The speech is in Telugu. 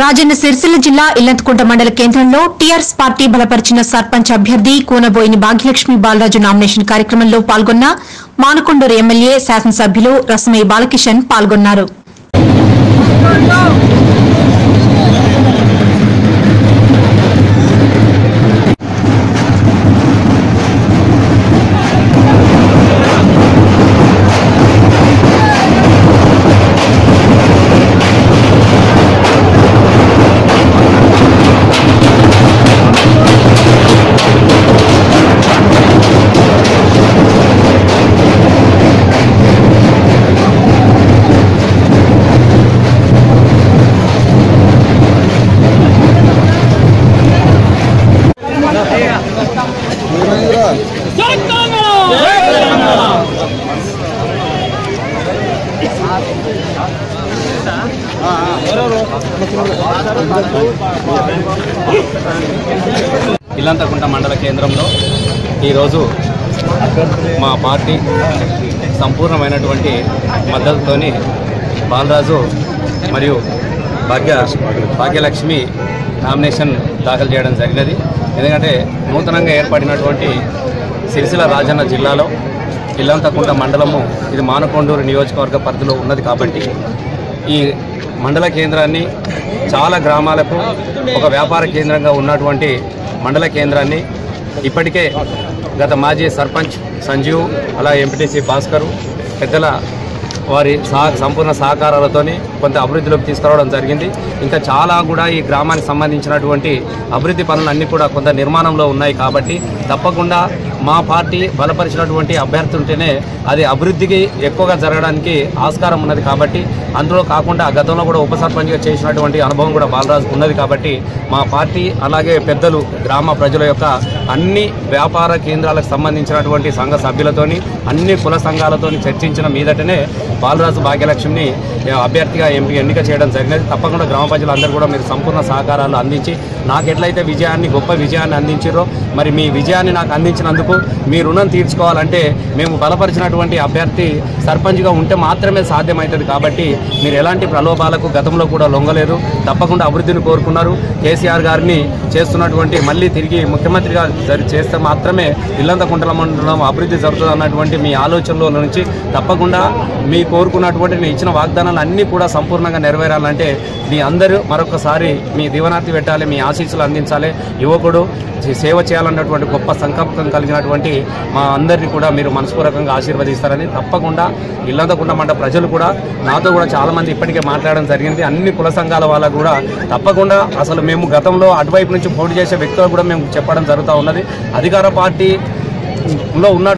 రాజన్న సిరిసిల్ల జిల్లా ఇల్లంతకుంట మండల కేంద్రంలో టీఆర్ఎస్ పార్టీ బలపరిచిన సర్పంచ్ అభ్యర్థి కూనబోయిని భాగ్యలక్ష్మి బాలరాజు నామినేషన్ కార్యక్రమంలో పాల్గొన్న మానకొండూరు ఎమ్మెల్యే శాసనసభ్యులు రసమయ్య బాలకిషన్ పాల్గొన్నారు. ఇల్లంతకుంట మండల కేంద్రంలో ఈరోజు మా పార్టీ సంపూర్ణమైనటువంటి మద్దతుతోని బాలరాజు మరియు భాగ్య భాగ్యలక్ష్మి నామినేషన్ దాఖలు చేయడం జరిగినది. ఎందుకంటే నూతనంగా ఏర్పడినటువంటి సిరిసిల్ల రాజన్న జిల్లాలో ఇల్లంతకుంట మండలము ఇది మానకొండూరు నియోజకవర్గ పరిధిలో ఉన్నది కాబట్టి ఈ మండల కేంద్రాన్ని చాలా గ్రామాలకు ఒక వ్యాపార కేంద్రంగా ఉన్నటువంటి మండల కేంద్రాన్ని ఇప్పటికే గత మాజీ సర్పంచ్ సంజీవ్ అలా ఎంపీటీసీ భాస్కరు పెద్దల వారి సహ సంపూర్ణ సహకారాలతోని కొంత అభివృద్ధిలోకి తీసుకురావడం జరిగింది. ఇంకా చాలా కూడా ఈ గ్రామానికి సంబంధించినటువంటి అభివృద్ధి పనులు అన్నీ కూడా కొంత నిర్మాణంలో ఉన్నాయి కాబట్టి తప్పకుండా మా పార్టీ బలపరిచినటువంటి అభ్యర్థి ఉంటేనే అది అభివృద్ధికి ఎక్కువగా జరగడానికి ఆస్కారం ఉన్నది కాబట్టి అందులో కాకుండా గతంలో కూడా ఉప సర్పంచ్గా చేసినటువంటి అనుభవం కూడా బాలరాజుకు ఉన్నది కాబట్టి మా పార్టీ అలాగే పెద్దలు గ్రామ ప్రజల యొక్క అన్ని వ్యాపార కేంద్రాలకు సంబంధించినటువంటి సంఘ సభ్యులతోని అన్ని కుల సంఘాలతోని చర్చించిన మీదటనే బాలరాజు భాగ్యలక్ష్మిని అభ్యర్థిగా ఎంపీ ఎన్నిక చేయడం జరిగినది. తప్పకుండా గ్రామ ప్రజలందరూ కూడా మీరు సంపూర్ణ సహకారాలు అందించి నాకు ఎట్లయితే విజయాన్ని గొప్ప విజయాన్ని అందించారో మరి మీ విజయాన్ని నాకు అందించినందుకు మీ రుణం తీర్చుకోవాలంటే మేము బలపరిచినటువంటి అభ్యర్థి సర్పంచ్గా ఉంటే మాత్రమే సాధ్యమవుతుంది కాబట్టి మీరు ఎలాంటి ప్రలోభాలకు గతంలో కూడా లొంగలేదు. తప్పకుండా అభివృద్ధిని కోరుకున్నారు. కేసీఆర్ గారిని చేస్తున్నటువంటి మళ్ళీ తిరిగి ముఖ్యమంత్రిగా చేస్తే మాత్రమే ఇల్లంతకుంటల మండలం అభివృద్ధి జరుగుతుంది అన్నటువంటి మీ ఆలోచనలో నుంచి తప్పకుండా మీ కోరుకున్నటువంటి ఇచ్చిన వాగ్దానాలు అన్నీ కూడా సంపూర్ణంగా నెరవేరాలంటే మీ అందరూ మరొకసారి మీ దీవనార్థి పెట్టాలి మీ ఆశీస్సులు అందించాలి. యువకుడు సేవ చేయాలన్నటువంటి గొప్ప సంకల్పం వచ్చినటువంటి మా అందరినీ కూడా మీరు మనస్పూర్వకంగా ఆశీర్వదిస్తారని తప్పకుండా ఇల్లందకుండ మండ ప్రజలు కూడా నాతో కూడా చాలామంది ఇప్పటికే మాట్లాడడం జరిగింది. అన్ని కుల సంఘాల వాళ్ళకు కూడా తప్పకుండా అసలు మేము గతంలో అటువైపు నుంచి పోటీ చేసే వ్యక్తులకు కూడా మేము చెప్పడం జరుగుతూ ఉన్నది. అధికార పార్టీలో ఉన్న